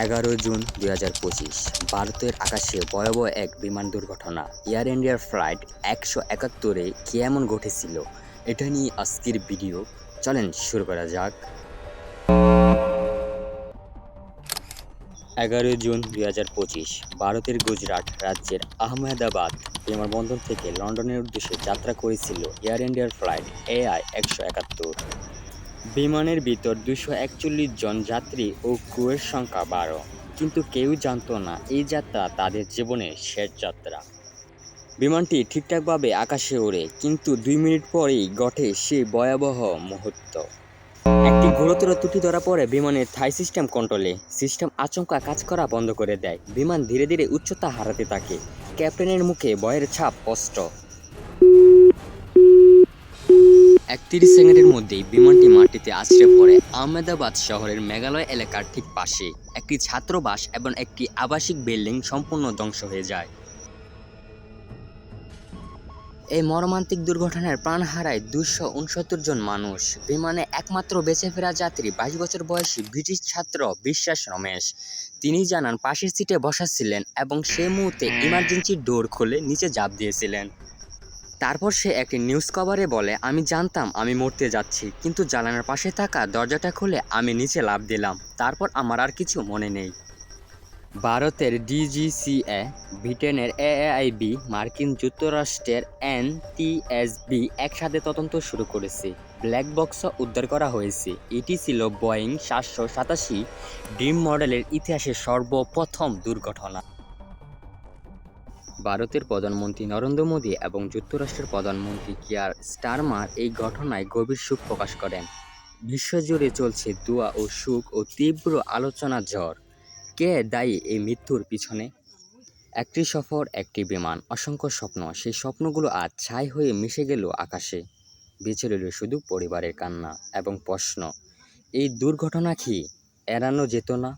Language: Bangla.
এগারো জুন দুই হাজার পঁচিশ, ভারতের আকাশে ভয়াবহ এক বিমান দুর্ঘটনা। এয়ার ইন্ডিয়ার ফ্লাইট একশো একাত্তরে কি এমন ঘটেছিল? এটা নিয়ে আজকের ভিডিও। চলেন শুরু করা যাক। এগারো জুন দুই হাজার পঁচিশ, ভারতের গুজরাট রাজ্যের আহমেদাবাদ বিমানবন্দর থেকে লন্ডনের উদ্দেশ্যে যাত্রা করেছিল এয়ার ইন্ডিয়ার ফ্লাইট এআই একশো একাত্তর। বিমানের ভিতর দুশো একচল্লিশ জন যাত্রী ও ক্রুয়ের সংখ্যা বারো। কিন্তু কেউ জানতো না এই যাত্রা তাদের জীবনের শেষ যাত্রা। বিমানটি ঠিকঠাকভাবে আকাশে ওড়ে, কিন্তু দুই মিনিট পরেই ঘটে সেই ভয়াবহ মুহূর্ত। একটি গুরুতর ত্রুটি ধরা পড়ে বিমানের থাই সিস্টেম কন্ট্রোলে। সিস্টেম আচমকা কাজ করা বন্ধ করে দেয়। বিমান ধীরে ধীরে উচ্চতা হারাতে থাকে। ক্যাপ্টেনের মুখে ভয়ের ছাপ স্পষ্ট। একত্রিশ সেকেন্ডের মধ্যেই বিমানটি মাটিতে আছড়ে পড়ে। আহমেদাবাদ শহরের মেঘালয় এলাকার ঠিক পাশে। একটি ছাত্রবাস এবং একটি আবাসিক বিল্ডিং সম্পূর্ণ ধ্বংস হয়ে যায়। এই মর্মান্তিক দুর্ঘটনায় প্রাণ হারায় দুশো উনসত্তর জন মানুষ। বিমানে একমাত্র বেঁচে ফেরা যাত্রী, বাইশ বছর বয়সী ব্রিটিশ ছাত্র বিশ্বাস রমেশ। তিনি জানান, পাশের সিটে বসা ছিলেন এবং সেই মুহূর্তে ইমার্জেন্সি ডোর খুলে নিচে ঝাঁপ দিয়েছিলেন। তারপর সে একটি নিউজ কভারে বলে, আমি জানতাম আমি মরতে যাচ্ছি, কিন্তু জানালার পাশে থাকা দরজাটা খুলে আমি নিচে লাফ দিলাম। তারপর আমার আর কিছু মনে নেই। ভারতের ডিজিসিএ ব্রিটেনের এআইবি মার্কিন যুক্তরাষ্ট্রের এন এনটিএসবি একসাথে তদন্ত শুরু করেছে। ব্ল্যাক বক্স উদ্ধার করা হয়েছে। এটি ছিল বোয়িং সাতশো সাতাশি ড্রিম মডেলের ইতিহাসে সর্বপ্রথম দুর্ঘটনা। ভারতের প্রধানমন্ত্রী নরেন্দ্র মোদী এবং যুক্তরাষ্ট্রের প্রধানমন্ত্রী কিয়ার স্টারমার এই ঘটনায় গভীর শোক প্রকাশ করেন। বিশ্বজুড়ে চলছে দোয়া ও সুখ ও তীব্র আলোচনা ঝড়। কে দায়ী এই মৃত্যুর পিছনে? একটি সফর, একটি বিমান। অসংখ্য স্বপ্ন। সেই স্বপ্নগুলো আজ ছাই হয়ে মিশে গেল আকাশে। বেঁচে রইল শুধু পরিবারের কান্না এবং প্রশ্ন, এই দুর্ঘটনা কি? এড়ানো যেত না?